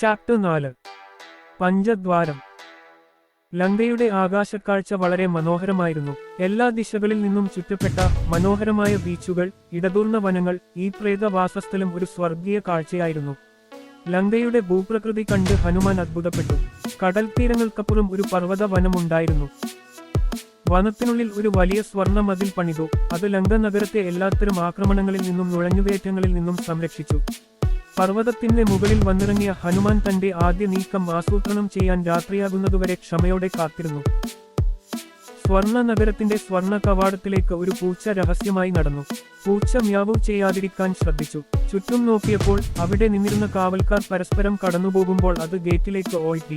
Chapter നാല്. പഞ്ചദ്വാരം. ലങ്കയുടെ ആകാശക്കാഴ്ച വളരെ മനോഹരമായിരുന്നു. എല്ലാ ദിശകളിൽ നിന്നും ചുറ്റപ്പെട്ട മനോഹരമായ ബീച്ചുകൾ ഇടതൂർന്ന വനങ്ങൾ ഈ പ്രേതവാസസ്ഥലം ഒരു സ്വർഗീയ കാഴ്ചയായിരുന്നു. ലങ്കയുടെ ഭൂപ്രകൃതി കണ്ട് ഹനുമാൻ അത്ഭുതപ്പെട്ടു. കടൽ തീരങ്ങൾക്കപ്പുറം ഒരു പർവത വനമുണ്ടായിരുന്നു വനത്തിനുള്ളിൽ ഒരു വലിയ സ്വർണ മതിൽ പണിതു. അത് ലങ്ക നഗരത്തെ എല്ലാത്തരം ആക്രമണങ്ങളിൽ നിന്നും നുഴഞ്ഞുകയറ്റങ്ങളിൽ നിന്നും സംരക്ഷിച്ചു. പർവതത്തിന്റെ മുകളിൽ വന്നിറങ്ങിയ ഹനുമാൻ തന്റെ ആദ്യ നീക്കം ആസൂത്രണം ചെയ്യാൻ രാത്രിയാകുന്നതുവരെ ക്ഷമയോടെ കാത്തിരുന്നു. സ്വർണ നഗരത്തിന്റെ സ്വർണ കവാടത്തിലേക്ക് ഒരു പൂച്ച രഹസ്യമായി നടന്നു. പൂച്ച മ്യാവു ചെയ്യാതിരിക്കാൻ ശ്രദ്ധിച്ചു. ചുറ്റും നോക്കിയപ്പോൾ അവിടെ നിന്നിരുന്ന കാവൽക്കാർ പരസ്പരം കടന്നുപോകുമ്പോൾ അത് ഗേറ്റിലേക്ക് ഓയിട്ടി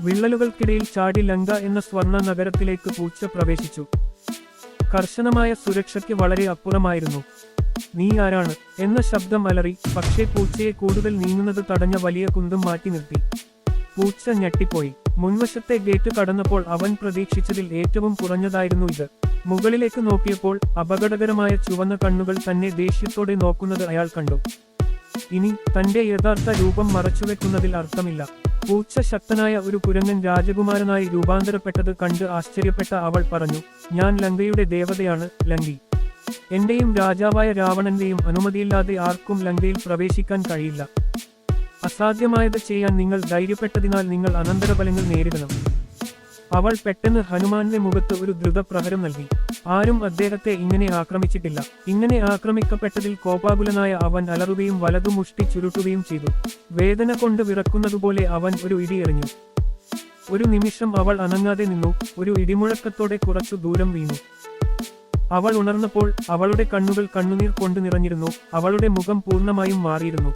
വിള്ളലുകൾക്കിടയിൽ ചാടി ലങ്ക എന്ന സ്വർണ നഗരത്തിലേക്ക് പൂച്ച പ്രവേശിച്ചു. കർശനമായ സുരക്ഷയ്ക്ക് വളരെ അപ്പുറമായിരുന്നു. നീ ആരാണ്? എന്ന ശബ്ദം അലറി പക്ഷേ പൂച്ചയെ കൂടുതൽ നീങ്ങുന്നത് തടഞ്ഞ വലിയ കുന്തം മാറ്റി നിർത്തി. പൂച്ച ഞെട്ടിപ്പോയി. മുൻവശത്തെ ഗേറ്റ് കടന്നപ്പോൾ അവൻ പ്രതീക്ഷിച്ചതിൽ ഏറ്റവും കുറഞ്ഞതായിരുന്നു ഇത്. മുകളിലേക്ക് നോക്കിയപ്പോൾ അപകടകരമായ ചുവന്ന കണ്ണുകൾ തന്നെ ദേഷ്യത്തോടെ നോക്കുന്നത് അയാൾ കണ്ടു. ഇനി തന്റെ യഥാർത്ഥ രൂപം മറച്ചുവെക്കുന്നതിൽ അർത്ഥമില്ല. പൂച്ച ശക്തനായ ഒരു കുരങ്ങൻ രാജകുമാരനായി രൂപാന്തരപ്പെട്ടത് കണ്ട് ആശ്ചര്യപ്പെട്ട അവൾ പറഞ്ഞു ഞാൻ ലങ്കയുടെ ദേവതയാണ് ലങ്കി. എന്റെയും രാജാവായ രാവണന്റെയും അനുമതിയില്ലാതെ ആർക്കും ലങ്കയിൽ പ്രവേശിക്കാൻ കഴിയില്ല. അസാധ്യമായത് ചെയ്യാൻ നിങ്ങൾ ധൈര്യപ്പെട്ടതിനാൽ നിങ്ങൾ അനന്തരഫലങ്ങൾ നേരിടണം. അവൾ പെട്ടെന്ന് ഹനുമാന്റെ മുഖത്ത് ഒരു ദ്രുതപ്രഹരം നൽകി. ആരും അദ്ദേഹത്തെ ഇങ്ങനെ ആക്രമിച്ചിട്ടില്ല. ഇങ്ങനെ ആക്രമിക്കപ്പെട്ടതിൽ കോപാകുലനായ അവൻ അലറുകയും വലതു മുഷ്ടി ചുരുട്ടുകയും ചെയ്തു. വേദന കൊണ്ട് വിറക്കുന്നതുപോലെ അവൻ ഒരു ഇടി എറിഞ്ഞു. ഒരു നിമിഷം അവൾ അനങ്ങാതെ നിന്നു. ഒരു ഇടിമുഴക്കത്തോടെ കുറച്ചു ദൂരം വീണു. അവൾ ഉണർന്നപ്പോൾ അവളുടെ കണ്ണുകൾ കണ്ണുനീർ കൊണ്ട് നിറഞ്ഞിരുന്നു. അവളുടെ മുഖം പൂർണമായും മാറിയിരുന്നു.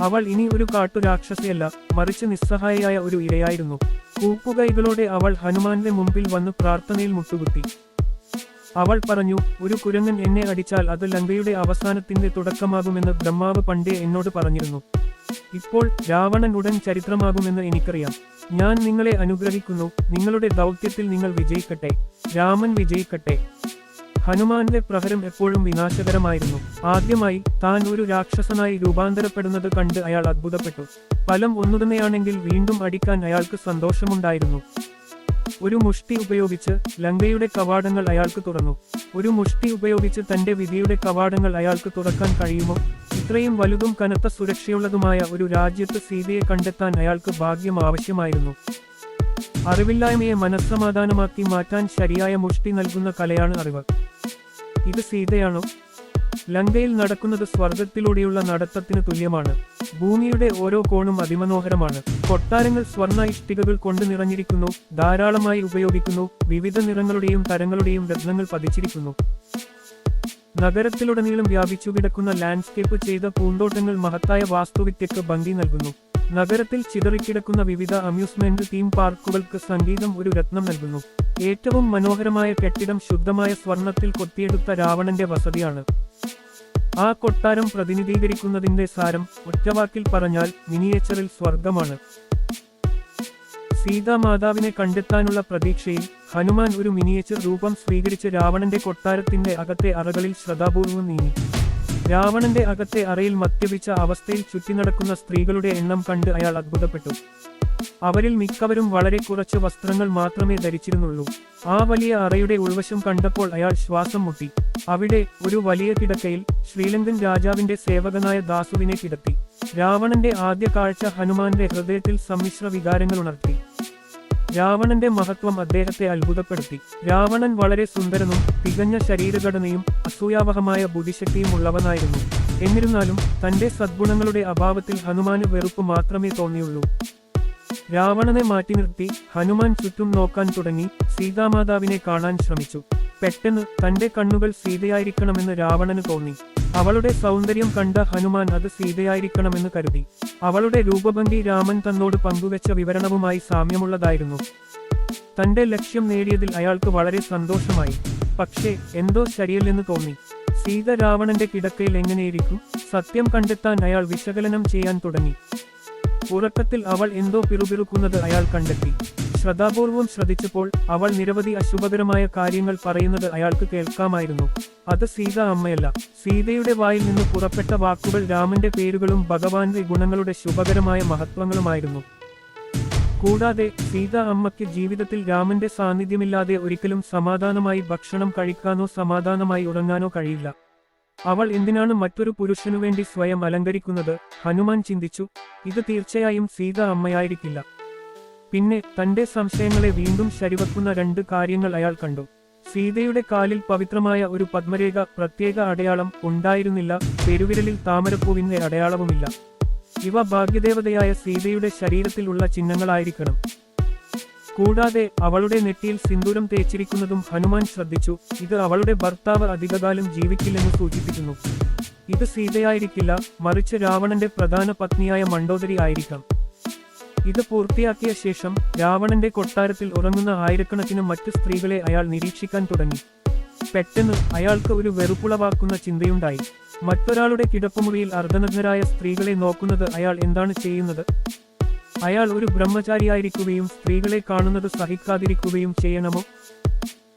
അവൾ ഇനി ഒരു കാട്ടുരാക്ഷസിയല്ല മറിച്ച് നിസ്സഹായയായ ഒരു ഇരയായിരുന്നു. കൂപ്പുകൈകളോടെ അവൾ ഹനുമാന്റെ മുമ്പിൽ വന്ന് പ്രാർത്ഥനയിൽ മുട്ടുകുത്തി. അവൾ പറഞ്ഞു ഒരു കുരങ്ങൻ എന്നെ അടിച്ചാൽ അത് ലങ്കയുടെ അവസാനത്തിന്റെ തുടക്കമാകുമെന്ന് ബ്രഹ്മാവ് പണ്ടേ എന്നോട് പറഞ്ഞിരുന്നു. ഇപ്പോൾ രാവണൻ ഉടൻ ചരിത്രമാകുമെന്ന് എനിക്കറിയാം. ഞാൻ നിങ്ങളെ അനുഗ്രഹിക്കുന്നു. നിങ്ങളുടെ ദൗത്യത്തിൽ നിങ്ങൾ വിജയിക്കട്ടെ. രാമൻ വിജയിക്കട്ടെ. ഹനുമാന്റെ പ്രഹരം എപ്പോഴും വിനാശകരമായിരുന്നു. ആദ്യമായി താൻ ഒരു രാക്ഷസനായി രൂപാന്തരപ്പെടുന്നത് കണ്ട് അയാൾ അത്ഭുതപ്പെട്ടു. ഫലം ഒന്നുതന്നെയാണെങ്കിൽ വീണ്ടും അടിക്കാൻ അയാൾക്ക് സന്തോഷമുണ്ടായിരുന്നു. ഒരു മുഷ്ടി ഉപയോഗിച്ച് ലങ്കയുടെ കവാടങ്ങൾ അയാൾക്ക് തുറന്നു. ഒരു മുഷ്ടി ഉപയോഗിച്ച് തന്റെ വിധിയുടെ കവാടങ്ങൾ അയാൾക്ക് തുറക്കാൻ കഴിയുമോ? ഇത്രയും വലുതും കനത്ത സുരക്ഷയുള്ളതുമായ ഒരു രാജ്യത്ത് സീതയെ കണ്ടെത്താൻ അയാൾക്ക് ഭാഗ്യം ആവശ്യമായിരുന്നു. അറിവില്ലായ്മയെ മനസ്സമാധാനമാക്കി മാറ്റാൻ ശരിയായ മുഷ്ടി നൽകുന്ന കലയാണ് അറിവ്. ഇത് സീതയാണോ? ലങ്കയിൽ നടക്കുന്നത് സ്വർഗത്തിലൂടെയുള്ള നടത്തത്തിന് തുല്യമാണ്. ഭൂമിയുടെ ഓരോ കോണും അതിമനോഹരമാണ്. കൊട്ടാരങ്ങൾ സ്വർണ ഇഷ്ടികകൾ കൊണ്ട് നിറഞ്ഞിരിക്കുന്നു ധാരാളമായി ഉപയോഗിക്കുന്നു വിവിധ നിറങ്ങളുടെയും തരങ്ങളുടെയും രത്നങ്ങൾ പതിച്ചിരിക്കുന്നു. നഗരത്തിലുടനീളം വ്യാപിച്ചു കിടക്കുന്ന ലാൻഡ്സ്കേപ്പ് ചെയ്ത പൂന്തോട്ടങ്ങൾ മഹത്തായ വാസ്തുവിദ്യക്ക് ഭംഗി നൽകുന്നു. നഗരത്തിൽ ചിതറിക്കിടക്കുന്ന വിവിധ അമ്യൂസ്മെന്റ് തീം പാർക്കുകൾക്ക് സംഗീതം ഒരു രത്നം നൽകുന്നു. ഏറ്റവും മനോഹരമായ കെട്ടിടം ശുദ്ധമായ സ്വർണത്തിൽ കൊത്തിയെടുത്ത രാവണന്റെ വസതിയാണ്. ആ കൊട്ടാരം പ്രതിനിധീകരിക്കുന്നതിന്റെ സാരം ഒറ്റവാക്കിൽ പറഞ്ഞാൽ മിനിയേച്ചറിൽ സ്വർഗമാണ്. സീതാമാതാവിനെ കണ്ടെത്താനുള്ള പ്രതീക്ഷയിൽ ഹനുമാൻ ഒരു മിനിയേച്ചർ രൂപം സ്വീകരിച്ച് രാവണന്റെ കൊട്ടാരത്തിന്റെ അകത്തെ അറകളിൽ ശ്രദ്ധാപൂർവം നീങ്ങി. രാവണന്റെ അകത്തെ അറയിൽ മദ്യപിച്ച അവസ്ഥയിൽ ചുറ്റിനടക്കുന്ന സ്ത്രീകളുടെ എണ്ണം കണ്ട് അയാൾ അത്ഭുതപ്പെട്ടു. അവരിൽ മിക്കവരും വളരെ കുറച്ച് വസ്ത്രങ്ങൾ മാത്രമേ ധരിച്ചിരുന്നുള്ളൂ. ആ വലിയ അറയുടെ ഉൾവശം കണ്ടപ്പോൾ അയാൾ ശ്വാസം മുട്ടി. അവിടെ ഒരു വലിയ കിടക്കയിൽ ശ്രീലങ്കൻ രാജാവിന്റെ സേവകനായ ദാസുവിനെ കിടത്തി. രാവണന്റെ ആദ്യ കാഴ്ച ഹനുമാന്റെ ഹൃദയത്തിൽ സമ്മിശ്ര വികാരങ്ങൾ ഉണർത്തി. രാവണന്റെ മഹത്വം അദ്ദേഹത്തെ അത്ഭുതപ്പെടുത്തി. രാവണൻ വളരെ സുന്ദരനും തികഞ്ഞ ശരീരഘടനയും അസൂയാവഹമായ ബുദ്ധിശക്തിയും ഉള്ളവനായിരുന്നു. എന്നിരുന്നാലും തന്റെ സദ്ഗുണങ്ങളുടെ അഭാവത്തിൽ ഹനുമാന് വെറുപ്പ് മാത്രമേ തോന്നിയുള്ളൂ. രാവണനെ മാറ്റി നിർത്തി ഹനുമാൻ ചുറ്റും നോക്കാൻ തുടങ്ങി സീതാമാതാവിനെ കാണാൻ ശ്രമിച്ചു. പെട്ടെന്ന് തന്റെ കണ്ണുകൾ സീതയായിരിക്കണമെന്ന് രാവണന് തോന്നി. അവളുടെ സൗന്ദര്യം കണ്ട ഹനുമാൻ അത് സീതയായിരിക്കണമെന്ന് കരുതി. അവളുടെ രൂപഭംഗി രാമൻ തന്നോട് പങ്കുവെച്ച വിവരണവുമായി സാമ്യമുള്ളതായിരുന്നു. തന്റെ ലക്ഷ്യം നേടിയതിൽ അയാൾക്ക് വളരെ സന്തോഷമായി. പക്ഷേ എന്തോ ശരിയല്ലെന്ന് തോന്നി. സീത രാവണന്റെ കിടക്കയിൽ എങ്ങനെയിരിക്കും? സത്യം കണ്ടെത്താൻ അയാൾ വിശകലനം ചെയ്യാൻ തുടങ്ങി. ഉറക്കത്തിൽ അവൾ എന്തോ പിറുപിറുക്കുന്നത് അയാൾ കണ്ടെത്തി. ശ്രദ്ധാപൂർവം ശ്രദ്ധിച്ചപ്പോൾ അവൾ നിരവധി അശുഭകരമായ കാര്യങ്ങൾ പറയുന്നത് അയാൾക്ക് കേൾക്കാമായിരുന്നു. അത് സീത അമ്മയല്ല. സീതയുടെ വായിൽ നിന്ന് പുറപ്പെട്ട വാക്കുകൾ രാമന്റെ പേരുകളും ഭഗവാന്റെ ഗുണങ്ങളുടെ ശുഭകരമായ മഹത്വങ്ങളുമായിരുന്നു. കൂടാതെ സീത അമ്മയ്ക്ക് ജീവിതത്തിൽ രാമന്റെ സാന്നിധ്യമില്ലാതെ ഒരിക്കലും സമാധാനമായി ഭക്ഷണം കഴിക്കാനോ സമാധാനമായി ഉറങ്ങാനോ കഴിയില്ല. അവൾ എന്തിനാണ് മറ്റൊരു പുരുഷനു വേണ്ടി സ്വയം അലങ്കരിക്കുന്നത്? ഹനുമാൻ ചിന്തിച്ചു. ഇത് തീർച്ചയായും സീത അമ്മയായിരിക്കില്ല. പിന്നെ തന്റെ സംശയങ്ങളെ വീണ്ടും ശരിവെക്കുന്ന രണ്ട് കാര്യങ്ങൾ അയാൾ കണ്ടു. സീതയുടെ കാലിൽ പവിത്രമായ ഒരു പത്മരേഖ പ്രത്യേക അടയാളം ഉണ്ടായിരുന്നില്ല. പെരുവിരലിൽ താമരപ്പൂവിന്റെ അടയാളവുമില്ല. ഇവ ഭാഗ്യദേവതയായ സീതയുടെ ശരീരത്തിലുള്ള ചിഹ്നങ്ങളായിരിക്കണം. കൂടാതെ അവളുടെ നെറ്റിയിൽ സിന്ദൂരം തേച്ചിരിക്കുന്നതും ഹനുമാൻ ശ്രദ്ധിച്ചു. ഇത് അവളുടെ ഭർത്താവ് അധികകാലം ജീവിക്കില്ലെന്ന് സൂചിപ്പിക്കുന്നു. ഇത് സീതയായിരിക്കില്ല മറിച്ച് രാവണന്റെ പ്രധാന പത്നിയായ മണ്ഡോദരി ആയിരിക്കാം. ഇത് പൂർത്തിയാക്കിയ ശേഷം രാവണന്റെ കൊട്ടാരത്തിൽ ഉറങ്ങുന്ന ആയിരക്കണക്കിന് മറ്റു സ്ത്രീകളെ അയാൾ നിരീക്ഷിക്കാൻ തുടങ്ങി. പെട്ടെന്ന് അയാൾക്ക് ഒരു വെറുപ്പുളവാക്കുന്ന ചിന്തയുണ്ടായി. മറ്റൊരാളുടെ കിടപ്പുമുറിയിൽ അർദ്ധനഗ്നരായ സ്ത്രീകളെ നോക്കുന്നത് അയാൾ എന്താണ് ചെയ്യുന്നത്? അയാൾ ഒരു ബ്രഹ്മചാരിയായിരിക്കുകയും സ്ത്രീകളെ കാണുന്നത് സഹിക്കാതിരിക്കുകയും ചെയ്യണമോ?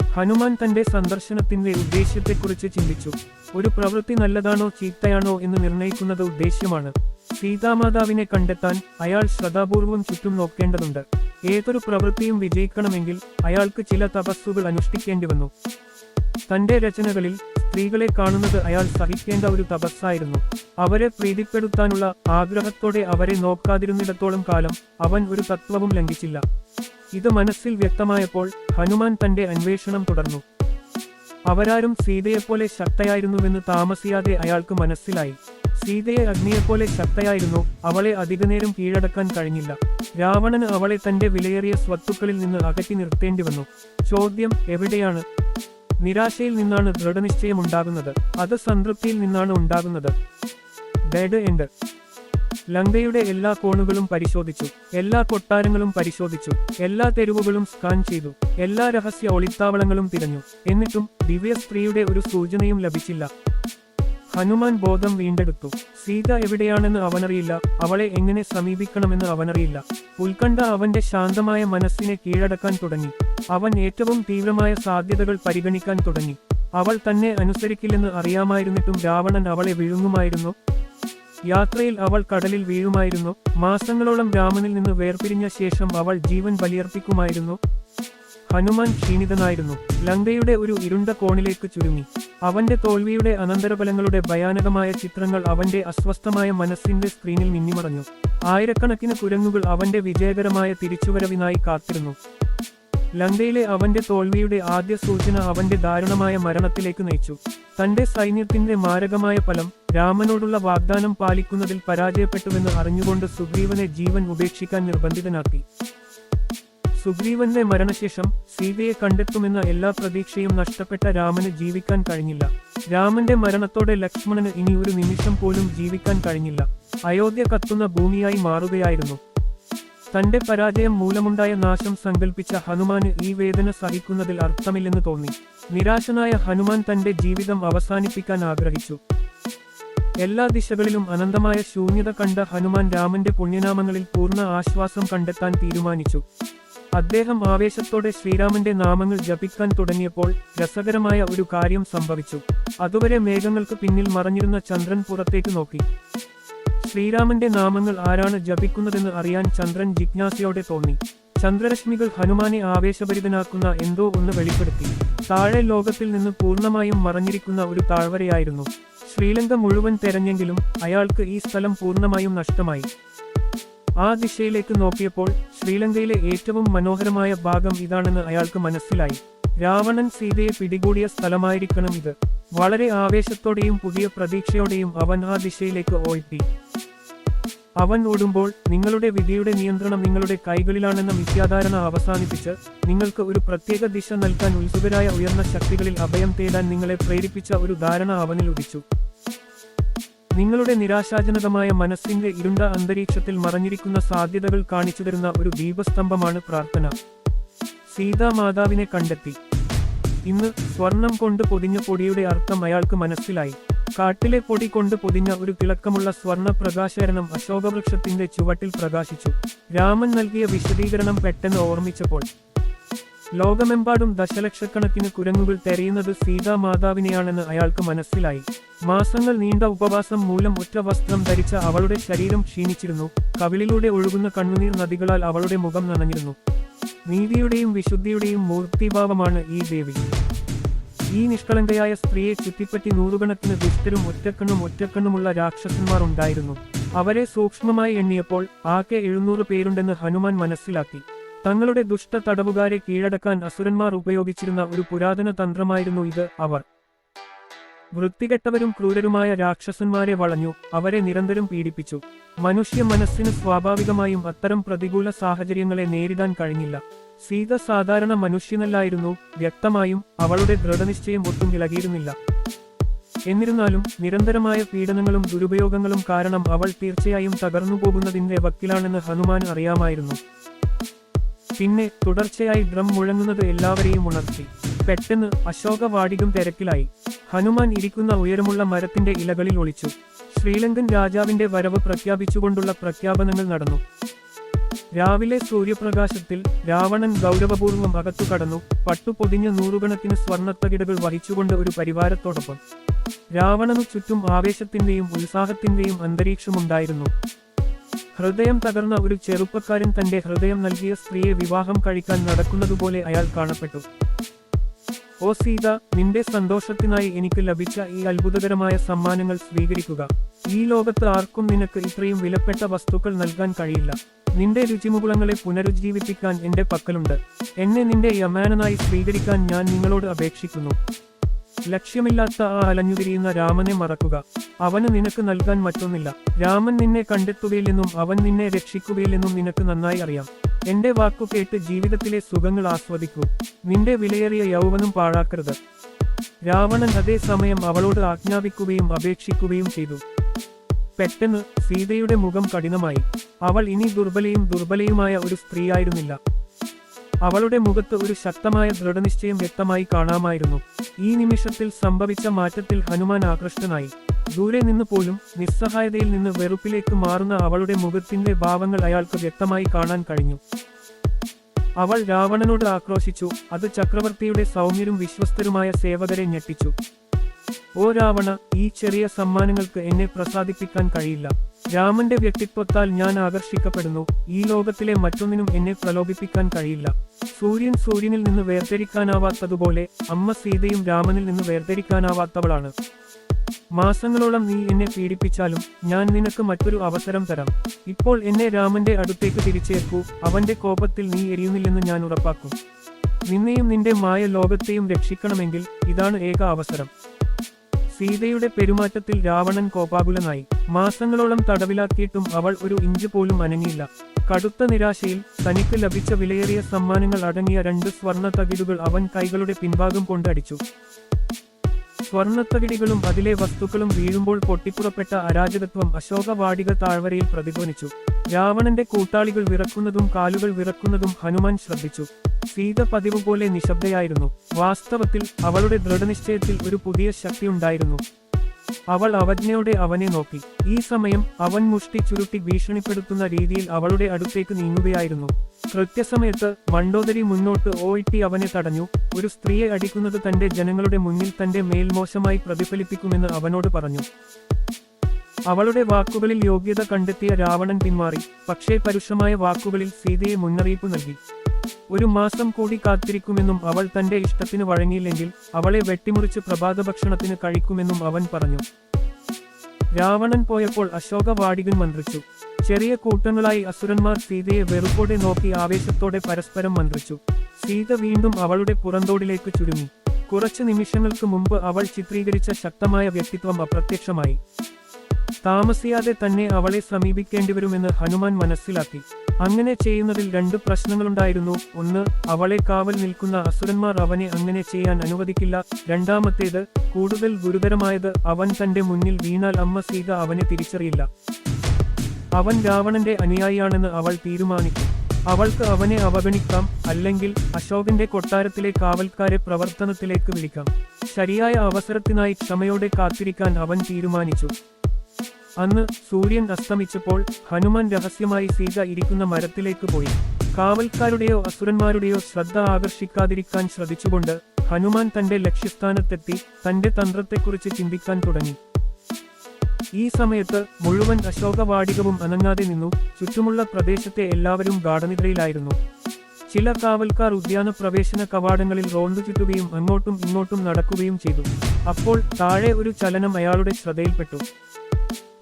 ഹനുമാൻ തന്റെ സന്ദർശനത്തിന്റെ ഉദ്ദേശ്യത്തെക്കുറിച്ച് ചിന്തിച്ചു. ഒരു പ്രവൃത്തി നല്ലതാണോ ചീത്തയാണോ എന്ന് നിർണയിക്കുന്നത് ഉദ്ദേശ്യമാണ്. സീതാമാതാവിനെ കണ്ടെത്താൻ അയാൾ ശ്രദ്ധാപൂർവം ചുറ്റും നോക്കേണ്ടതുണ്ട്. ഏതൊരു പ്രവൃത്തിയും വിജയിക്കണമെങ്കിൽ അയാൾക്ക് ചില തപസ്സുകൾ അനുഷ്ഠിക്കേണ്ടി വന്നു. തന്റെ രചനകളിൽ സ്ത്രീകളെ കാണുന്നത് അയാൾ സഹിക്കേണ്ട ഒരു തപസ്സായിരുന്നു. അവരെ പ്രീതിപ്പെടുത്താനുള്ള ആഗ്രഹത്തോടെ അവരെ നോക്കാതിരുന്നിടത്തോളം കാലം അവൻ ഒരു തത്വവും ലംഘിച്ചില്ല. ഇത് മനസ്സിൽ വ്യക്തമായപ്പോൾ ഹനുമാൻ തന്റെ അന്വേഷണം തുടർന്നു. അവരാരും സീതയെപ്പോലെ ശക്തയായിരുന്നുവെന്ന് താമസിയാതെ അയാൾക്ക് മനസ്സിലായി. സീതയെ അഗ്നിയെപ്പോലെ ശക്തയായിരുന്നു അവളെ അധികനേരം കീഴടക്കാൻ കഴിഞ്ഞില്ല. രാവണന് അവളെ തന്റെ വിലയേറിയ സ്വത്തുക്കളിൽ നിന്ന് അകറ്റി നിർത്തേണ്ടി വന്നു. ചോദ്യം എവിടെയാണ്? നിരാശയിൽ നിന്നാണ് ദൃഢനിശ്ചയമുണ്ടാകുന്നത്. അത് സംതൃപ്തിയിൽ നിന്നാണ് ഉണ്ടാകുന്നത്. ഡെഡ് എൻഡ് ലങ്കയുടെ എല്ലാ കോണുകളും പരിശോധിച്ചു. എല്ലാ കൊട്ടാരങ്ങളും പരിശോധിച്ചു. എല്ലാ തെരുവുകളും സ്കാൻ ചെയ്തു. എല്ലാ രഹസ്യ ഒളിത്താവളങ്ങളും തിരഞ്ഞു. എന്നിട്ടും ദിവ്യ സ്ത്രീയുടെ ഒരു സൂചനയും ലഭിച്ചില്ല. ഹനുമാൻ ബോധം വീണ്ടെടുത്തു. സീത എവിടെയാണെന്ന് അവനറിയില്ല. അവളെ എങ്ങനെ സമീപിക്കണമെന്ന് അവനറിയില്ല. ഉത്കണ്ഠ അവന്റെ ശാന്തമായ മനസ്സിനെ കീഴടക്കാൻ തുടങ്ങി. അവൻ ഏറ്റവും തീവ്രമായ സാധ്യതകൾ പരിഗണിക്കാൻ തുടങ്ങി. അവൾ തന്നെ അനുസരിക്കില്ലെന്ന് അറിയാമായിരുന്നിട്ടും രാവണൻ അവളെ വിഴുങ്ങുമായിരുന്നു. യാത്രയിൽ അവൾ കടലിൽ വീഴുമായിരുന്നു. മാസങ്ങളോളം രാമനിൽ നിന്ന് വേർപിരിഞ്ഞ ശേഷം അവൾ ജീവൻ ബലിയർപ്പിക്കുമായിരുന്നു. ഹനുമാൻ ക്ഷീണിതനായിരുന്നു. ലങ്കയുടെ ഒരു ഇരുണ്ട കോണിലേക്ക് ചുരുങ്ങി. അവന്റെ തോൽവിയുടെ അനന്തരഫലങ്ങളുടെ ഭയാനകമായ ചിത്രങ്ങൾ അവന്റെ അസ്വസ്ഥമായ മനസ്സിന്റെ സ്ക്രീനിൽ മിന്നിമറഞ്ഞു. ആയിരക്കണക്കിന് കുരങ്ങുകൾ അവന്റെ വിജയകരമായ തിരിച്ചുവരവിനായി കാത്തിരുന്നു. ലങ്കയിലെ അവന്റെ തോൽവിയുടെ ആദ്യ സൂചന അവന്റെ ദാരുണമായ മരണത്തിലേക്ക് നയിച്ചു. തന്റെ സൈന്യത്തിന്റെ മാരകമായ ഫലം രാമനോടുള്ള വാഗ്ദാനം പാലിക്കുന്നതിൽ പരാജയപ്പെട്ടുവെന്ന് അറിഞ്ഞുകൊണ്ട് സുഗ്രീവനെ ജീവൻ ഉപേക്ഷിക്കാൻ നിർബന്ധിതനാക്കി. സുഗ്രീവന്റെ മരണശേഷം സീതയെ കണ്ടെത്തുമെന്ന എല്ലാ പ്രതീക്ഷയും നഷ്ടപ്പെട്ട രാമന് ജീവിക്കാൻ കഴിഞ്ഞില്ല. രാമന്റെ മരണത്തോടെ ലക്ഷ്മണന് ഇനി ഒരു നിമിഷം പോലും ജീവിക്കാൻ കഴിഞ്ഞില്ല. അയോധ്യ കത്തുന്ന ഭൂമിയായി മാറുകയായിരുന്നു. തന്റെ പരാജയം മൂലമുണ്ടായ നാശം സങ്കൽപ്പിച്ച ഹനുമാന് ഈ വേദന സഹിക്കുന്നതിൽ അർത്ഥമില്ലെന്ന് തോന്നി. നിരാശനായ ഹനുമാൻ തന്റെ ജീവിതം അവസാനിപ്പിക്കാൻ ആഗ്രഹിച്ചു. എല്ലാ ദിശകളിലും അനന്തമായ ശൂന്യത കണ്ട ഹനുമാൻ രാമന്റെ പുണ്യനാമങ്ങളിൽ പൂർണ ആശ്വാസം കണ്ടെത്താൻ തീരുമാനിച്ചു. അദ്ദേഹം ആവേശത്തോടെ ശ്രീരാമന്റെ നാമങ്ങൾ ജപിക്കാൻ തുടങ്ങിയപ്പോൾ രസകരമായ ഒരു കാര്യം സംഭവിച്ചു. അതുവരെ മേഘങ്ങൾക്ക് പിന്നിൽ മറഞ്ഞിരുന്ന ചന്ദ്രൻ പുറത്തേക്ക് നോക്കി. ശ്രീരാമന്റെ നാമങ്ങൾ ആരാണ് ജപിക്കുന്നതെന്ന് അറിയാൻ ചന്ദ്രൻ ജിജ്ഞാസയോടെ തോന്നി. ചന്ദ്രരശ്മികൾ ഹനുമാനെ ആവേശഭരിതനാക്കുന്ന എന്തോ ഒന്ന് വെളിപ്പെടുത്തി. താഴെ ലോകത്തിൽ നിന്ന് പൂർണമായും മറഞ്ഞിരിക്കുന്ന ഒരു താഴ്വരയായിരുന്നു. ശ്രീലങ്ക മുഴുവൻ തെരഞ്ഞെങ്കിലും അയാൾക്ക് ഈ സ്ഥലം പൂർണമായും നഷ്ടമായി. ആ ദിശയിലേക്ക് നോക്കിയപ്പോൾ ശ്രീലങ്കയിലെ ഏറ്റവും മനോഹരമായ ഭാഗം ഇതാണെന്ന് അയാൾക്ക് മനസ്സിലായി. രാവണൻ സീതയെ പിടികൂടിയ സ്ഥലമായിരിക്കണം ഇത്. വളരെ ആവേശത്തോടെയും പുതിയ പ്രതീക്ഷയോടെയും അവൻ ആ ദിശയിലേക്ക് ഓഴ്ത്തി അവൻ ഓടുമ്പോൾ നിങ്ങളുടെ വിധിയുടെ നിയന്ത്രണം നിങ്ങളുടെ കൈകളിലാണെന്ന മിഥ്യാധാരണ അവസാനിപ്പിച്ച് നിങ്ങൾക്ക് ഒരു പ്രത്യേക ദിശ നൽകാൻ ഉത്സുകരായ ഉയർന്ന ശക്തികളിൽ അഭയം തേടാൻ നിങ്ങളെ പ്രേരിപ്പിച്ച ഒരു ധാരണ അവനിൽ ഉദിച്ചു. നിങ്ങളുടെ നിരാശാജനകമായ മനസ്സിന്റെ ഇരുണ്ട അന്തരീക്ഷത്തിൽ മറഞ്ഞിരിക്കുന്ന സാധ്യതകൾ കാണിച്ചു തരുന്ന ഒരു ദീപസ്തംഭമാണ് പ്രാർത്ഥന. സീതാമാതാവിനെ കണ്ടെത്തി. ഇന്ന് സ്വർണം കൊണ്ട് പൊതിഞ്ഞ പൊടിയുടെ അർത്ഥം അയാൾക്ക് മനസ്സിലായി. കാട്ടിലെ പൊടി കൊണ്ട് പൊതിഞ്ഞ ഒരു തിളക്കമുള്ള സ്വർണ പ്രകാശകരണം അശോകവൃക്ഷത്തിന്റെ ചുവട്ടിൽ പ്രകാശിച്ചു. രാമൻ നൽകിയ വിശദീകരണം പെട്ടെന്ന് ഓർമ്മിച്ചപ്പോൾ. ലോകമെമ്പാടും ദശലക്ഷക്കണക്കിന് കുരങ്ങുകൾ തെരയുന്നത് സീതാമാതാവിനെയാണെന്ന് അയാൾക്ക് മനസ്സിലായി. മാസങ്ങൾ നീണ്ട ഉപവാസം മൂലം ഒറ്റ വസ്ത്രം ധരിച്ച അവളുടെ ശരീരം ക്ഷീണിച്ചിരുന്നു. കവിളിലൂടെ ഒഴുകുന്ന കണ്ണുനീർ നദികളാൽ അവളുടെ മുഖം നനഞ്ഞിരുന്നു. നീതിയുടെയും വിശുദ്ധിയുടെയും മൂർത്തിഭാവമാണ് ഈ ദേവി. ഈ നിഷ്കളങ്കയായ സ്ത്രീയെ ചുറ്റിപ്പറ്റി നൂറുകണക്കിന് ദുഷ്ടരും ഒറ്റക്കണ്ണും ഒറ്റക്കണ്ണുമുള്ള രാക്ഷസന്മാർ ഉണ്ടായിരുന്നു. അവരെ സൂക്ഷ്മമായി എണ്ണിയപ്പോൾ ആകെ എഴുന്നൂറ് പേരുണ്ടെന്ന് ഹനുമാൻ മനസ്സിലാക്കി. തങ്ങളുടെ ദുഷ്ട തടവുകാരെ കീഴടക്കാൻ അസുരന്മാർ ഉപയോഗിച്ചിരുന്ന ഒരു പുരാതന തന്ത്രമായിരുന്നു ഇത് അവർ. വൃത്തികെട്ടവരും ക്രൂരരുമായ രാക്ഷസന്മാരെ വളഞ്ഞു അവരെ നിരന്തരം പീഡിപ്പിച്ചു. മനുഷ്യ മനസ്സിന് സ്വാഭാവികമായും അത്തരം പ്രതികൂല സാഹചര്യങ്ങളെ നേരിടാൻ കഴിഞ്ഞില്ല. സീത സാധാരണ മനുഷ്യനല്ലായിരുന്നു വ്യക്തമായും അവളുടെ ദൃഢനിശ്ചയം ഒട്ടും ഇളകിയിരുന്നില്ല എന്നിരുന്നാലും നിരന്തരമായ പീഡനങ്ങളും ദുരുപയോഗങ്ങളും കാരണം അവൾ തീർച്ചയായും തകർന്നുപോകുന്നതിന്റെ വക്കിലാണെന്ന് ഹനുമാൻ അറിയാമായിരുന്നു. പിന്നെ തുടർച്ചയായി ഡ്രം മുഴങ്ങുന്നത് എല്ലാവരെയും ഉണർത്തി. പെട്ടെന്ന് അശോകവാടികം തിരക്കിലായി. ഹനുമാൻ ഇരിക്കുന്ന ഉയരമുള്ള മരത്തിന്റെ ഇലകളിൽ ഒളിച്ചു. ശ്രീലങ്കൻ രാജാവിന്റെ വരവ് പ്രഖ്യാപിച്ചുകൊണ്ടുള്ള പ്രഖ്യാപനങ്ങൾ നടന്നു. രാവിലെ സൂര്യപ്രകാശത്തിൽ രാവണൻ ഗൗരവപൂർവം അകത്തു കടന്നു. പട്ടുപൊതിഞ്ഞ നൂറുകണക്കിന് സ്വർണത്തകിടകൾ വഹിച്ചുകൊണ്ട് ഒരു പരിവാരത്തോടൊപ്പം. രാവണനു ചുറ്റും ആവേശത്തിന്റെയും ഉത്സാഹത്തിന്റെയും അന്തരീക്ഷമുണ്ടായിരുന്നു. ഹൃദയം തകർന്ന ഒരു ചെറുപ്പക്കാരൻ തന്റെ ഹൃദയം നൽകിയ സ്ത്രീയെ വിവാഹം കഴിക്കാൻ നടക്കുന്നതുപോലെ അയാൾ കാണപ്പെട്ടു. ഓ സീത നിന്റെ സന്തോഷത്തിനായി എനിക്ക് ലഭിച്ച ഈ അത്ഭുതകരമായ സമ്മാനങ്ങൾ സ്വീകരിക്കുക. ഈ ലോകത്ത് ആർക്കും നിനക്ക് ഇത്രയും വിലപ്പെട്ട വസ്തുക്കൾ നൽകാൻ കഴിയില്ല. നിന്റെ രുചിമുകുളങ്ങളെ പുനരുജ്ജീവിപ്പിക്കാൻ എന്റെ പക്കലുണ്ട്. എന്നെ നിന്റെ യമാനനായി സ്വീകരിക്കാൻ ഞാൻ നിങ്ങളോട് അപേക്ഷിക്കുന്നു. ലക്ഷ്യമില്ലാത്ത ആ അലഞ്ഞുതിരിയുന്ന രാമനെ മറക്കുക. അവന് നിനക്ക് നൽകാൻ മറ്റൊന്നില്ല. രാമൻ നിന്നെ കണ്ടെത്തുകയില്ലെന്നും അവൻ നിന്നെ രക്ഷിക്കുകയില്ലെന്നും നിനക്ക് നന്നായി അറിയാം. എന്റെ വാക്കു കേട്ട് ജീവിതത്തിലെ സുഖങ്ങൾ ആസ്വദിക്കൂ. നിന്റെ വിലയേറിയ യൗവനം പാഴാക്കരുത്. രാവണൻ അതേസമയം അവളോട് ആജ്ഞാപിക്കുകയും അപേക്ഷിക്കുകയും ചെയ്തു. പെട്ടെന്ന് സീതയുടെ മുഖം കഠിനമായി. അവൾ ഇനി ദുർബലയും ദുർബലയുമായ ഒരു സ്ത്രീയായിരുന്നില്ല. അവളുടെ മുഖത്ത് ഒരു ശക്തമായ ദൃഢനിശ്ചയം വ്യക്തമായി കാണാമായിരുന്നു. ഈ നിമിഷത്തിൽ സംഭവിച്ച മാറ്റത്തിൽ ഹനുമാൻ ആകൃഷ്ടനായി. ദൂരെ നിന്ന് പോലും നിസ്സഹായതയിൽ നിന്ന് വെറുപ്പിലേക്ക് മാറുന്ന അവളുടെ മുഖത്തിന്റെ ഭാവങ്ങൾ അയാൾക്ക് വ്യക്തമായി കാണാൻ കഴിഞ്ഞു. അവൾ രാവണനോട് ആക്രോശിച്ചു. അത് ചക്രവർത്തിയുടെ സൗമ്യരും വിശ്വസ്തരുമായ സേവകരെ ഞെട്ടിച്ചു. ഓ രാവണ ഈ ചെറിയ സമ്മാനങ്ങൾക്ക് എന്നെ പ്രസാദിപ്പിക്കാൻ കഴിയില്ല. രാമന്റെ വ്യക്തിത്വത്താൽ ഞാൻ ആകർഷിക്കപ്പെടുന്നു. ഈ ലോകത്തിലെ മറ്റൊന്നിനും എന്നെ പ്രലോഭിപ്പിക്കാൻ കഴിയില്ല. സൂര്യൻ സൂര്യനിൽ നിന്ന് വേർതിരിക്കാനാവാത്തതുപോലെ അമ്മ സീതയും രാമനിൽ നിന്ന് വേർതിരിക്കാനാവാത്തവളാണ്. മാസങ്ങളോളം നീ എന്നെ പീഡിപ്പിച്ചാലും ഞാൻ നിനക്ക് മറ്റൊരു അവസരം തരാം. ഇപ്പോൾ എന്നെ രാമന്റെ അടുത്തേക്ക് തിരിച്ചേർക്കൂ. അവന്റെ കോപത്തിൽ നീ എരിയുന്നില്ലെന്ന് ഞാൻ ഉറപ്പാക്കും. നിന്നെയും നിന്റെ മായ ലോകത്തെയും രക്ഷിക്കണമെങ്കിൽ ഇതാണ് ഏക അവസരം. സീതയുടെ പെരുമാറ്റത്തിൽ രാവണൻ കോപാകുലനായി. മാസങ്ങളോളം തടവിലാക്കിയിട്ടും അവൾ ഒരു ഇഞ്ച് പോലും അനങ്ങിയില്ല. കടുത്ത നിരാശയിൽ തനിക്ക് ലഭിച്ച വിലയേറിയ സമ്മാനങ്ങൾ അടങ്ങിയ രണ്ട് സ്വർണ തകിടുകൾ അവൻ കൈകളുടെ പിൻഭാഗം കൊണ്ടടിച്ചു. സ്വർണത്തകിടികളും അതിലെ വസ്തുക്കളും വീഴുമ്പോൾ പൊട്ടിപ്പുറപ്പെട്ട അരാജകത്വം അശോകവാടിക താഴ്വരയിൽ പ്രതിധ്വനിച്ചു. രാവണന്റെ കൂട്ടാളികൾ വിറക്കുന്നതും കാലുകൾ വിറക്കുന്നതും ഹനുമാൻ ശ്രദ്ധിച്ചു. സീത പതിവ് പോലെ നിശബ്ദയായിരുന്നു. വാസ്തവത്തിൽ അവളുടെ ദൃഢനിശ്ചയത്തിൽ ഒരു പുതിയ ശക്തിയുണ്ടായിരുന്നു അവൾ അവജ്ഞയോടെ അവനെ നോക്കി. ഈ സമയം അവൻ മുഷ്ടി ചുരുട്ടി ഭീഷണിപ്പെടുത്തുന്ന രീതിയിൽ അവളുടെ അടുത്തേക്ക് നീങ്ങുകയായിരുന്നു. കൃത്യസമയത്ത് മണ്ടോദരി മുന്നോട്ട് ഓയിട്ടി അവനെ തടഞ്ഞു. ഒരു സ്ത്രീയെ അടിക്കുന്നത് തന്റെ ജനങ്ങളുടെ മുന്നിൽ തന്റെ മേൽമോശമായി പ്രതിഫലിപ്പിക്കുമെന്ന് അവനോട് പറഞ്ഞു. അവളുടെ വാക്കുകളിൽ യോഗ്യത കണ്ടെത്തിയ രാവണൻ പിന്മാറി പക്ഷേ പരുഷമായ വാക്കുകളിൽ സീതയെ മുന്നറിയിപ്പ് നൽകി. ഒരു മാസം കൂടി കാത്തിരിക്കുമെന്നും അവൾ തന്റെ ഇഷ്ടത്തിന് വഴങ്ങിയില്ലെങ്കിൽ അവളെ വെട്ടിമുറിച്ച് പ്രഭാതഭക്ഷണത്തിന് കഴിക്കുമെന്നും അവൻ പറഞ്ഞു. രാവണൻ പോയപ്പോൾ അശോക വാടികൻ മന്ത്രിച്ചു. ചെറിയ കൂട്ടങ്ങളായി അസുരന്മാർ സീതയെ വെറുപ്പോടെ നോക്കി ആവേശത്തോടെ പരസ്പരം മന്ത്രിച്ചു. സീത വീണ്ടും അവളുടെ പുറന്തോടിലേക്ക് ചുരുങ്ങി. കുറച്ച് നിമിഷങ്ങൾക്ക് മുമ്പ് അവൾ ചിത്രീകരിച്ച ശക്തമായ വ്യക്തിത്വം അപ്രത്യക്ഷമായി. താമസിയാതെ തന്നെ അവളെ സമീപിക്കേണ്ടിവരുമെന്ന് ഹനുമാൻ മനസ്സിലാക്കി. അങ്ങനെ ചെയ്യുന്നതിൽ രണ്ട് പ്രശ്നങ്ങളുണ്ടായിരുന്നു. ഒന്ന് അവളെ കാവൽ നിൽക്കുന്ന അസുരന്മാർ അവനെ അങ്ങനെ ചെയ്യാൻ അനുവദിക്കില്ല. രണ്ടാമത്തേത് കൂടുതൽ ഗുരുതരമായത് അവൻ തന്റെ മുന്നിൽ വീണാൽ അമ്മ സീത അവനെ തിരിച്ചറിയില്ല. അവൻ രാവണന്റെ അനുയായിയാണെന്ന് അവൾ തീരുമാനിക്കും. അവൾക്ക് അവനെ അവഗണിക്കാം അല്ലെങ്കിൽ അശോകന്റെ കൊട്ടാരത്തിലെ കാവൽക്കാരെ പ്രവർത്തനത്തിലേക്ക് വിളിക്കാം. ശരിയായ അവസരത്തിനായി ക്ഷമയോടെ കാത്തിരിക്കാൻ അവൻ തീരുമാനിച്ചു. അന്ന് സൂര്യൻ അസ്തമിച്ചപ്പോൾ ഹനുമാൻ രഹസ്യമായി സീത ഇരിക്കുന്ന മരത്തിലേക്ക് പോയി. കാവൽക്കാരുടെയോ അസുരന്മാരുടെയോ ശ്രദ്ധ ആകർഷിക്കാതിരിക്കാൻ ശ്രദ്ധിച്ചുകൊണ്ട് ഹനുമാൻ തന്റെ ലക്ഷ്യസ്ഥാനത്തെത്തി തന്റെ തന്ത്രത്തെക്കുറിച്ച് ചിന്തിക്കാൻ തുടങ്ങി. ഈ സമയത്ത് മുഴുവൻ അശോകവാടികവും അനങ്ങാതെ നിന്നു. ചുറ്റുമുള്ള പ്രദേശത്തെ എല്ലാവരും ഗാഠനിദ്രയിലായിരുന്നു. ചില കാവൽക്കാർ ഉദ്യാന പ്രവേശന കവാടങ്ങളിൽ റോന്തു ചുറ്റുകയും അങ്ങോട്ടും ഇങ്ങോട്ടും നടക്കുകയും ചെയ്തു. അപ്പോൾ താഴെ ഒരു ചലനം അയാളുടെ ശ്രദ്ധയിൽപ്പെട്ടു.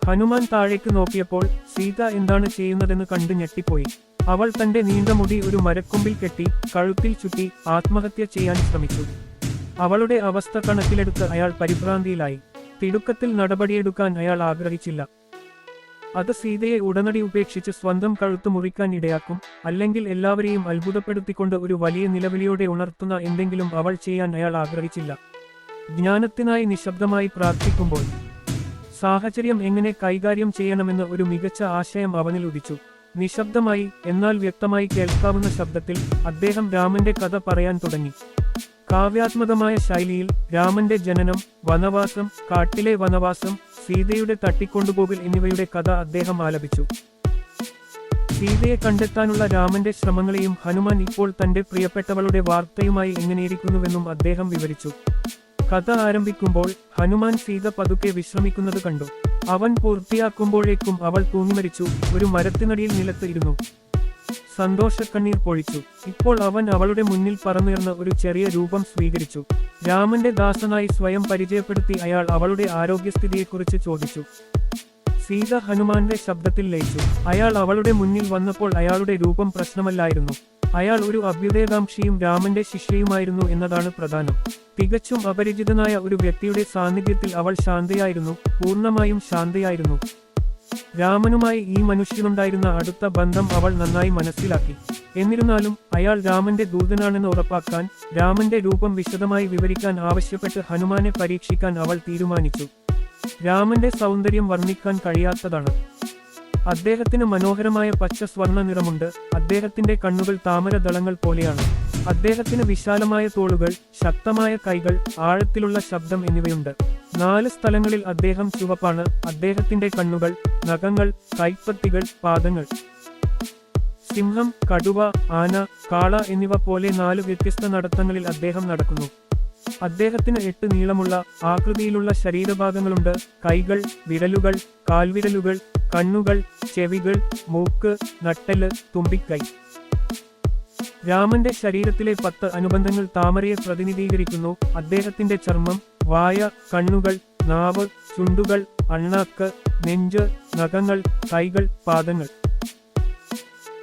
ഹനുമാൻ താഴേക്ക് നോക്കിയപ്പോൾ സീത എന്താണ് ചെയ്യുന്നതെന്ന് കണ്ട് ഞെട്ടിപ്പോയി. അവൾ തന്റെ നീണ്ട മുടി ഒരു മരക്കൊമ്പിൽ കെട്ടി കഴുത്തിൽ ചുറ്റി ആത്മഹത്യ ചെയ്യാൻ ശ്രമിച്ചു. അവളുടെ അവസ്ഥ കണക്കിലെടുത്ത് അയാൾ പരിഭ്രാന്തിയിലായി. തിടുക്കത്തിൽ നടപടിയെടുക്കാൻ അയാൾ ആഗ്രഹിച്ചില്ല. അത് സീതയെ ഉടനടി ഉപേക്ഷിച്ച് സ്വന്തം കഴുത്ത് മുറിക്കാൻ ഇടയാക്കും അല്ലെങ്കിൽ എല്ലാവരെയും അത്ഭുതപ്പെടുത്തിക്കൊണ്ട് ഒരു വലിയ നിലവിളിയോടെ ഉണർത്തുന്ന എന്തെങ്കിലും അവൾ ചെയ്യാൻ അയാൾ ആഗ്രഹിച്ചില്ല. ജ്ഞാനത്തിനായി നിശബ്ദമായി പ്രാർത്ഥിക്കുമ്പോൾ സാഹചര്യം എങ്ങനെ കൈകാര്യം ചെയ്യണമെന്ന് ഒരു മികച്ച ആശയം അവനിൽ ഉദിച്ചു നിശബ്ദമായി എന്നാൽ വ്യക്തമായി കേൾക്കാവുന്ന ശബ്ദത്തിൽ അദ്ദേഹം രാമന്റെ കഥ പറയാൻ തുടങ്ങി. കാവ്യാത്മകമായ ശൈലിയിൽ രാമന്റെ ജനനം വനവാസം കാട്ടിലെ വനവാസം സീതയുടെ തട്ടിക്കൊണ്ടുപോകൽ എന്നിവയുടെ കഥ അദ്ദേഹം ആലപിച്ചു. സീതയെ കണ്ടെത്താനുള്ള രാമന്റെ ശ്രമങ്ങളെയും ഹനുമാൻ ഇപ്പോൾ തന്റെ പ്രിയപ്പെട്ടവളുടെ വാർത്തയുമായി എങ്ങനെയിരിക്കുന്നുവെന്നും അദ്ദേഹം വിവരിച്ചു. കഥ ആരംഭിക്കുമ്പോൾ ഹനുമാൻ സീത പതുക്കെ വിശ്രമിക്കുന്നത് കണ്ടു. അവൻ പൂർത്തിയാക്കുമ്പോഴേക്കും അവൾ തൂങ്ങിമരിച്ചു. ഒരു മരത്തിനടിയിൽ നിലത്ത് ഇരുന്നു. സന്തോഷക്കണ്ണീർ പൊഴിച്ചു. ഇപ്പോൾ അവൻ അവളുടെ മുന്നിൽ പറന്നുയർന്ന ഒരു ചെറിയ രൂപം സ്വീകരിച്ചു. രാമന്റെ ദാസനായി സ്വയം പരിചയപ്പെടുത്തി അയാൾ അവളുടെ ആരോഗ്യസ്ഥിതിയെക്കുറിച്ച് ചോദിച്ചു. സീത ഹനുമാന്റെ ശബ്ദത്തിൽ ലയിച്ചു. അയാൾ അവളുടെ മുന്നിൽ വന്നപ്പോൾ അയാളുടെ രൂപം പ്രശ്നമല്ലായിരുന്നു. അയാൾ ഒരു അഭ്യുദയകാംക്ഷിയും രാമന്റെ ശിഷ്യയുമായിരുന്നു എന്നതാണ് പ്രധാനം. തികച്ചും അപരിചിതനായ ഒരു വ്യക്തിയുടെ സാന്നിധ്യത്തിൽ അവൾ ശാന്തയായിരുന്നു പൂർണമായും ശാന്തയായിരുന്നു. രാമനുമായി ഈ മനുഷ്യനുണ്ടായിരുന്ന അടുത്ത ബന്ധം അവൾ നന്നായി മനസ്സിലാക്കി. എന്നിരുന്നാലും അയാൾ രാമന്റെ ദൂതനാണെന്ന് ഉറപ്പാക്കാൻ രാമന്റെ രൂപം വിശദമായി വിവരിക്കാൻ ആവശ്യപ്പെട്ട് ഹനുമാനെ പരീക്ഷിക്കാൻ അവൾ തീരുമാനിച്ചു. രാമന്റെ സൗന്ദര്യം വർണിക്കാൻ കഴിയാത്തതാണ്. അദ്ദേഹത്തിന് മനോഹരമായ പച്ച സ്വർണ നിറമുണ്ട്. അദ്ദേഹത്തിന്റെ കണ്ണുകൾ താമരദളങ്ങൾ പോലെയാണ്. അദ്ദേഹത്തിന് വിശാലമായ തോളുകൾ ശക്തമായ കൈകൾ ആഴത്തിലുള്ള ശബ്ദം എന്നിവയുണ്ട്. നാല് സ്ഥലങ്ങളിൽ അദ്ദേഹം ചുവപ്പാണ്. അദ്ദേഹത്തിന്റെ കണ്ണുകൾ നഖങ്ങൾ കൈപ്പത്തികൾ പാദങ്ങൾ. സിംഹം കടുവ ആന കാള എന്നിവ പോലെ നാല് വ്യത്യസ്ത നടത്തങ്ങളിൽ അദ്ദേഹം നടക്കുന്നു. അദ്ദേഹത്തിന് എട്ട് നീളമുള്ള ആകൃതിയിലുള്ള ശരീരഭാഗങ്ങളുണ്ട്. കൈകൾ വിരലുകൾ കാൽവിരലുകൾ കണ്ണുകൾ ചെവികൾ മൂക്ക് നട്ടൽ തുമ്പിക്കൈ. രാമന്റെ ശരീരത്തിലെ പത്ത് അനുബന്ധങ്ങൾ താമരയെ പ്രതിനിധീകരിക്കുന്നു. അദ്ദേഹത്തിന്റെ ചർമ്മം വായ കണ്ണുകൾ നാവ് ചുണ്ടുകൾ അണ്ണാക്ക് നെഞ്ച് നഖങ്ങൾ കൈകൾ പാദങ്ങൾ.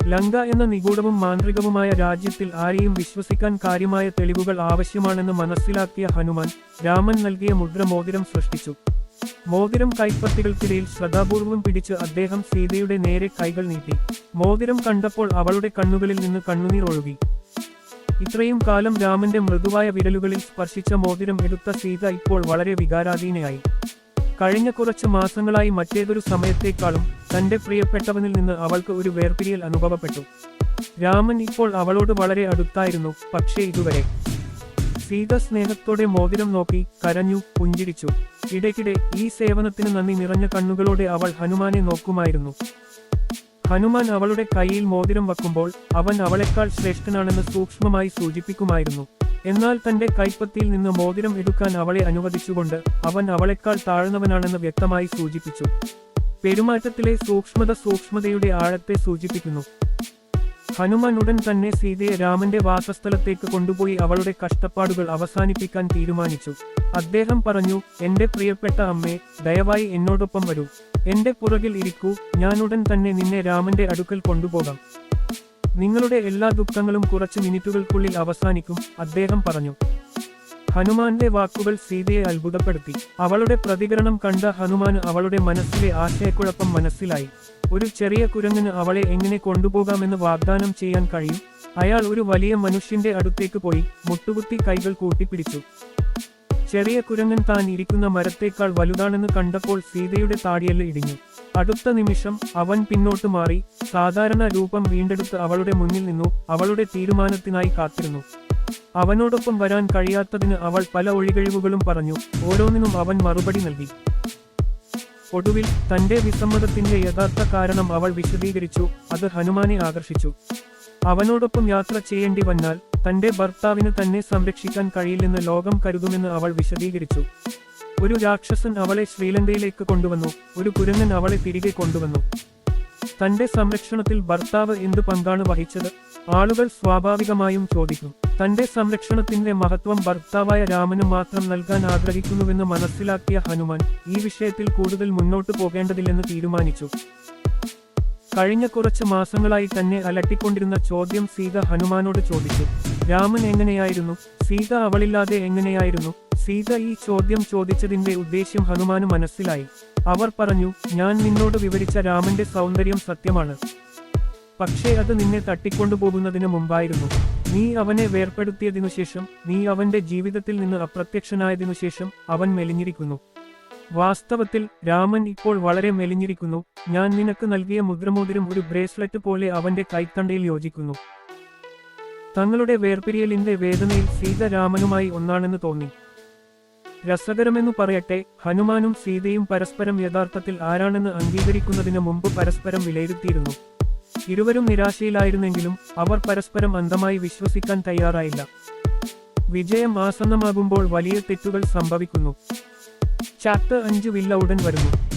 ലങ്ക എന്ന നിഗൂഢവും മാന്ത്രികവുമായ രാജ്യത്തിൽ ആരെയും വിശ്വസിക്കാൻ കാര്യമായ തെളിവുകൾ ആവശ്യമാണെന്ന് മനസ്സിലാക്കിയ ഹനുമാൻ രാമൻ നൽകിയ മുദ്ര മോതിരം സൃഷ്ടിച്ചു. മോതിരം കൈപ്പത്തികൾക്കിടയിൽ ശ്രദ്ധാപൂർവം പിടിച്ച് അദ്ദേഹം സീതയുടെ നേരെ കൈകൾ നീട്ടി. മോതിരം കണ്ടപ്പോൾ അവളുടെ കണ്ണുകളിൽ നിന്ന് കണ്ണുനീർ ഒഴുകി. ഇത്രയും കാലം രാമന്റെ മൃദുവായ വിരലുകളിൽ സ്പർശിച്ച മോതിരം എടുത്ത സീത ഇപ്പോൾ വളരെ വികാരാധീനയായി. കഴിഞ്ഞ കുറച്ച് മാസങ്ങളായി മറ്റേതൊരു സമയത്തേക്കാളും തന്റെ പ്രിയപ്പെട്ടവനിൽ നിന്ന് അവൾക്ക് ഒരു വേർപിരിയൽ അനുഭവപ്പെട്ടു. രാമൻ ഇപ്പോൾ അവളോട് വളരെ അടുത്തായിരുന്നു പക്ഷേ ഇതുവരെ. സീത സ്നേഹത്തോടെ മോതിരം നോക്കി കരഞ്ഞു പുഞ്ചിരിച്ചു. ഇടയ്ക്കിടെ ഈ സേവനത്തിന് നന്ദി നിറഞ്ഞ കണ്ണുകളോടെ അവൾ ഹനുമാനെ നോക്കുമായിരുന്നു. ഹനുമാൻ അവളുടെ കയ്യിൽ മോതിരം വയ്ക്കുമ്പോൾ അവൻ അവളെക്കാൾ ശ്രേഷ്ഠനാണെന്ന് സൂക്ഷ്മമായി സൂചിപ്പിക്കുമായിരുന്നു. എന്നാൽ തന്റെ കൈപ്പത്തിയിൽ നിന്ന് മോതിരം എടുക്കാൻ അവളെ അനുവദിച്ചുകൊണ്ട് അവൻ അവളെക്കാൾ താഴ്ന്നവനാണെന്ന് വ്യക്തമായി സൂചിപ്പിച്ചു. പെരുമാറ്റത്തിലെ സൂക്ഷ്മത സൂക്ഷ്മതയുടെ ആഴത്തെ സൂചിപ്പിക്കുന്നു. ഹനുമാൻ ഉടൻ തന്നെ സീതയെ രാമന്റെ വാസസ്ഥലത്തേക്ക് കൊണ്ടുപോയി അവളുടെ കഷ്ടപ്പാടുകൾ അവസാനിപ്പിക്കാൻ തീരുമാനിച്ചു. അദ്ദേഹം പറഞ്ഞു എന്റെ പ്രിയപ്പെട്ട അമ്മേ ദയവായി എന്നോടൊപ്പം വരൂ. എന്റെ പുറകിൽ ഇരിക്കൂ. ഞാൻ ഉടൻ തന്നെ നിന്നെ രാമന്റെ അടുക്കൽ കൊണ്ടുപോകാം. നിങ്ങളുടെ എല്ലാ ദുഃഖങ്ങളും കുറച്ച് മിനിറ്റുകൾക്കുള്ളിൽ അവസാനിക്കും അദ്ദേഹം പറഞ്ഞു. ഹനുമാന്റെ വാക്കുകൾ സീതയെ അത്ഭുതപ്പെടുത്തി. അവളുടെ പ്രതികരണം കണ്ട ഹനുമാൻ അവളുടെ മനസ്സിലെ ആശയക്കുഴപ്പം മനസ്സിലായി. ഒരു ചെറിയ കുരങ്ങിന് അവളെ എങ്ങനെ കൊണ്ടുപോകാമെന്ന് വാഗ്ദാനം ചെയ്യാൻ കഴിയും? അയാൾ ഒരു വലിയ മനുഷ്യന്റെ അടുത്തേക്ക് പോയി മുട്ടുകുത്തി കൈകൾ കൂട്ടിപ്പിടിച്ചു. ചെറിയ കുരങ്ങൻ താൻ ഇരിക്കുന്ന മരത്തേക്കാൾ വലുതാണെന്ന് കണ്ടപ്പോൾ സീതയുടെ താടിയൽ ഇടിഞ്ഞു. അടുത്ത നിമിഷം അവൻ പിന്നോട്ട് മാറി സാധാരണ രൂപം വീണ്ടെടുത്ത് അവളുടെ മുന്നിൽ നിന്നു അവളുടെ തീരുമാനത്തിനായി കാത്തിരുന്നു. അവനോടൊപ്പം വരാൻ കഴിയാത്തതിന് അവൾ പല ഒഴികഴിവുകളും പറഞ്ഞു ഓരോന്നിനും അവൻ മറുപടി നൽകി. ഒടുവിൽ തന്റെ വിസമ്മതത്തിന്റെ യഥാർത്ഥ കാരണം അവൾ വിശദീകരിച്ചു അത് ഹനുമാനെ ആകർഷിച്ചു. അവനോടൊപ്പം യാത്ര ചെയ്യേണ്ടി വന്നാൽ തന്റെ ഭർത്താവിന് തന്നെ സംരക്ഷിക്കാൻ കഴിയില്ലെന്ന് ലോകം കരുതുമെന്ന് അവൾ വിശദീകരിച്ചു. ഒരു രാക്ഷസൻ അവളെ ശ്രീലങ്കയിലേക്ക് കൊണ്ടുവന്നു. ഒരു കുരങ്ങൻ അവളെ തിരികെ കൊണ്ടുവന്നു. തന്റെ സംരക്ഷണത്തിൽ ഭർത്താവ് എന്ത് പങ്കാണ് വഹിച്ചത്? ആളുകൾ സ്വാഭാവികമായും ചോദിക്കും. തന്റെ സംരക്ഷണത്തിന്റെ മഹത്വം ഭർത്താവായ രാമന് മാത്രം നൽകാൻ ആഗ്രഹിക്കുന്നുവെന്ന് മനസ്സിലാക്കിയ ഹനുമാൻ ഈ വിഷയത്തിൽ കൂടുതൽ മുന്നോട്ടു പോകേണ്ടതില്ലെന്ന് തീരുമാനിച്ചു. കഴിഞ്ഞ കുറച്ച് മാസങ്ങളായി തന്നെ അലട്ടിക്കൊണ്ടിരുന്ന ചോദ്യം സീത ഹനുമാനോട് ചോദിച്ചു. രാമൻ എങ്ങനെയായിരുന്നു? സീത അവളില്ലാതെ എങ്ങനെയായിരുന്നു? സീത ഈ ചോദ്യം ചോദിച്ചതിന്റെ ഉദ്ദേശ്യം ഹനുമാന് മനസ്സിലായി. അവർ പറഞ്ഞു ഞാൻ നിന്നോട് വിവരിച്ച രാമന്റെ സൗന്ദര്യം സത്യമാണ്. പക്ഷേ അത് നിന്നെ തട്ടിക്കൊണ്ടുപോകുന്നതിന് മുമ്പായിരുന്നു. നീ അവനെ വേർപ്പെടുത്തിയതിനു ശേഷം നീ അവന്റെ ജീവിതത്തിൽ നിന്ന് അപ്രത്യക്ഷനായതിനു ശേഷം അവൻ മെലിഞ്ഞിരിക്കുന്നു. വാസ്തവത്തിൽ രാമൻ ഇപ്പോൾ വളരെ മെലിഞ്ഞിരിക്കുന്നു. ഞാൻ നിനക്ക് നൽകിയ മുദ്രമോതിരം ഒരു ബ്രേസ്ലെറ്റ് പോലെ അവന്റെ കൈത്തണ്ടയിൽ യോജിക്കുന്നു. തങ്ങളുടെ വേർപിരിയലിന്റെ വേദനയിൽ സീതരാമനുമായി ഒന്നാണെന്ന് തോന്നി. രസകരമെന്നു പറയട്ടെ ഹനുമാനും സീതയും പരസ്പരം യഥാർത്ഥത്തിൽ ആരാണെന്ന് അംഗീകരിക്കുന്നതിന് മുമ്പ് പരസ്പരം വിലയിരുത്തിയിരുന്നു. ഇരുവരും നിരാശയിലായിരുന്നെങ്കിലും അവർ പരസ്പരം അന്ധമായി വിശ്വസിക്കാൻ തയ്യാറായില്ല. വിജയം ആസന്നമാകുമ്പോൾ വലിയ തെറ്റുകൾ സംഭവിക്കുന്നു. ചാപ്റ്റർ അഞ്ച് വില്ല ഉടൻ വരുന്നു.